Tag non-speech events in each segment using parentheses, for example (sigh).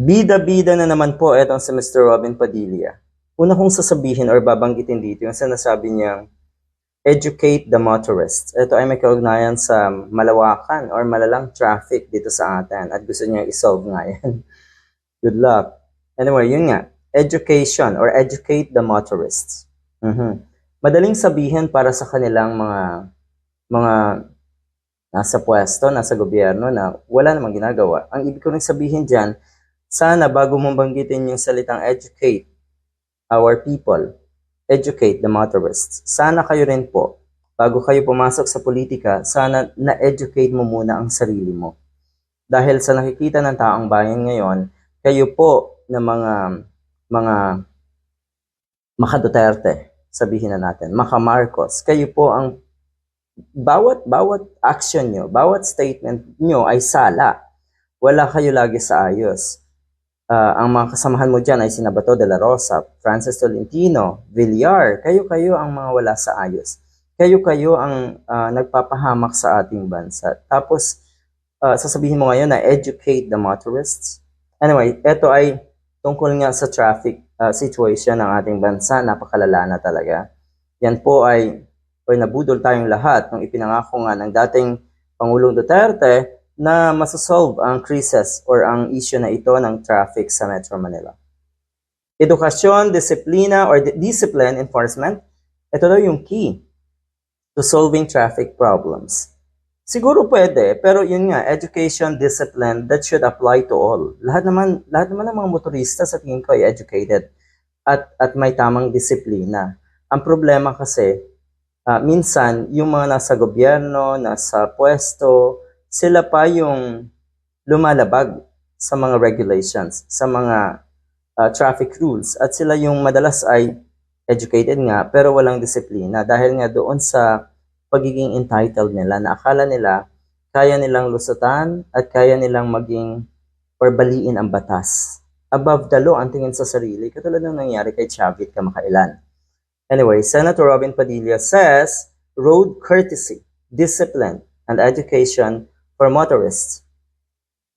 Bida-bida na naman po itong si Mr. Robin Padilla. Una kong sasabihin or babanggitin dito yung sinasabi niyang educate the motorists. Ito ay may kaugnayan sa malawakan or malalang traffic dito sa atin at gusto niya isolve nga yan. (laughs) Good luck. Anyway, yun nga. Education or educate the motorists. Mhm. Madaling sabihin para sa kanilang mga mga nasa pwesto, nasa gobyerno na wala namang ginagawa. Ang ibig ko rin sabihin dyan, sana bago mong banggitin yung salitang educate our people, educate the motorists. Sana kayo rin po, bago kayo pumasok sa politika, sana na-educate mo muna ang sarili mo. Dahil sa nakikita ng taong bayan ngayon, kayo po na mga mga maka Duterte, sabihin na natin, maka Marcos, kayo po ang bawat bawat action nyo, bawat statement nyo ay sala. Wala kayo lagi sa ayos. Ah, ang mga kasamahan mo dyan ay sina Bato de la Rosa, Francis Tolentino, Villar. Kayo-kayo ang mga wala sa ayos. Kayo-kayo ang ah, nagpapahamak sa ating bansa. Tapos, ah, sasabihin mo ngayon na educate the motorists. Anyway, ito ay tungkol nga sa traffic ah, situation ng ating bansa. Napakalala na talaga. Yan po ay or nabudol tayong lahat nung ipinangako nga ng dating Pangulong Duterte na masasolve ang crisis or ang issue na ito ng traffic sa Metro Manila. Edukasyon, disiplina, or di- discipline enforcement, ito daw yung key to solving traffic problems. Siguro pwede, pero yun nga, education, discipline, that should apply to all. Lahat naman, lahat naman ng mga motorista sa tingin ko ay educated at, at may tamang disiplina. Ang problema kasi, ah, minsan, yung mga nasa gobyerno, nasa pwesto, sila pa yung lumalabag sa mga regulations, sa mga ah, traffic rules. At sila yung madalas ay educated nga, pero walang disiplina. Dahil nga doon sa pagiging entitled nila, na akala nila, kaya nilang lusutan at kaya nilang maging or baliin ang batas. Above the law, ang tingin sa sarili, katulad ng nangyari kay Chavit kamakailan. Anyway, Senator Robin Padilla says road courtesy, discipline, and education for motorists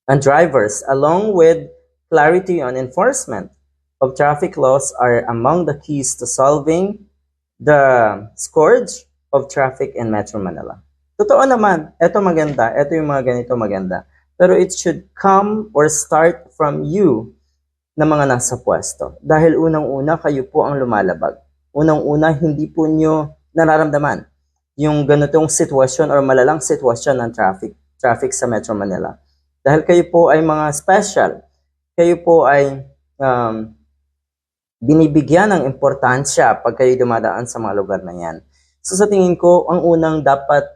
and drivers, along with clarity on enforcement of traffic laws, are among the keys to solving the scourge of traffic in Metro Manila. Totoo naman, eto maganda, eto yung mga ganito maganda. Pero it should come or start from you na mga nasa pwesto. Dahil unang-una, kayo po ang lumalabag. Unang-una, hindi po nyo nararamdaman yung ganitong sitwasyon or malalang sitwasyon ng traffic, traffic sa Metro Manila. Dahil kayo po ay mga special. Kayo po ay um, binibigyan ng importansya pag kayo dumadaan sa mga lugar na yan. So sa tingin ko, ang unang dapat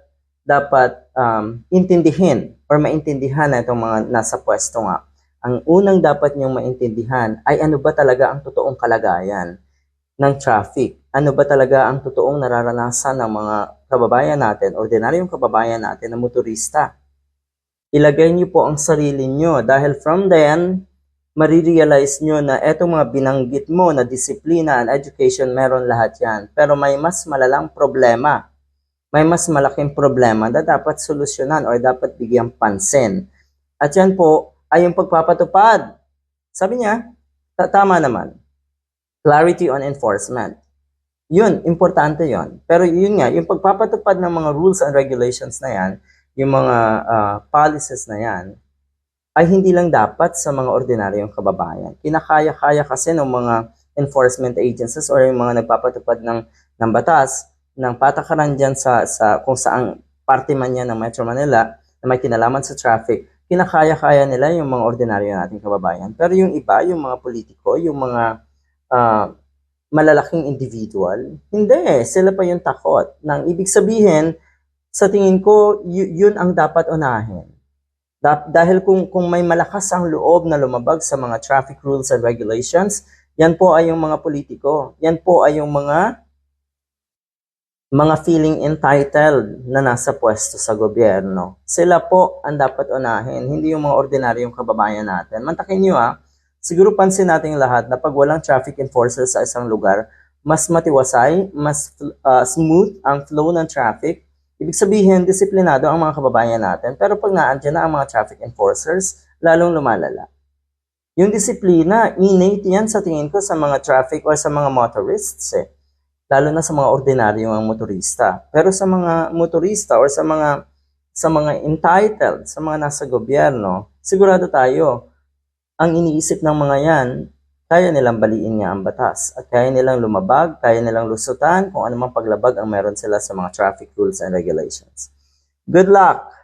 dapat um, intindihin or maintindihan na itong mga nasa pwesto nga. Ang unang dapat niyong maintindihan ay ano ba talaga ang totoong kalagayan ng traffic? Ano ba talaga ang totoong nararanasan ng mga kababayan natin, ordinaryong kababayan natin na motorista? Ilagay niyo po ang sarili niyo dahil from then, marirealize nyo na etong mga binanggit mo na disiplina and education, meron lahat yan. Pero may mas malalang problema. May mas malaking problema na dapat solusyonan or dapat bigyan pansin. At yan po ay yung pagpapatupad. Sabi niya, ta- tama naman. Clarity on enforcement. Yun, importante yon. Pero yun nga, yung pagpapatupad ng mga rules and regulations na yan, yung mga ah, policies na yan, ay hindi lang dapat sa mga ordinaryong kababayan. Kinakaya-kaya kasi ng mga enforcement agencies or yung mga nagpapatupad ng, ng batas, ng patakaran dyan sa, sa kung saang parte man yan ng Metro Manila na may kinalaman sa traffic, kinakaya-kaya nila yung mga ordinaryo nating kababayan. Pero yung iba, yung mga politiko, yung mga ah, malalaking individual, hindi eh, sila pa yung takot. Nang ibig sabihin, sa tingin ko, yun ang dapat unahin. Da- dahil kung, kung may malakas ang loob na lumabag sa mga traffic rules and regulations, yan po ay yung mga politiko. Yan po ay yung mga mga feeling entitled na nasa pwesto sa gobyerno. Sila po ang dapat unahin, hindi yung mga ordinaryong kababayan natin. Mantakin nyo ah, siguro pansin natin lahat na pag walang traffic enforcer sa isang lugar, mas matiwasay, mas uh, smooth ang flow ng traffic, Ibig sabihin, disiplinado ang mga kababayan natin. Pero pag naandyan na ang mga traffic enforcers, lalong lumalala. Yung disiplina, innate yan sa tingin ko sa mga traffic or sa mga motorists eh. Lalo na sa mga ordinaryong ang motorista. Pero sa mga motorista or sa mga sa mga entitled, sa mga nasa gobyerno, sigurado tayo, ang iniisip ng mga yan, kaya nilang baliin nga ang batas at kaya nilang lumabag, kaya nilang lusutan kung anumang paglabag ang meron sila sa mga traffic rules and regulations. Good luck!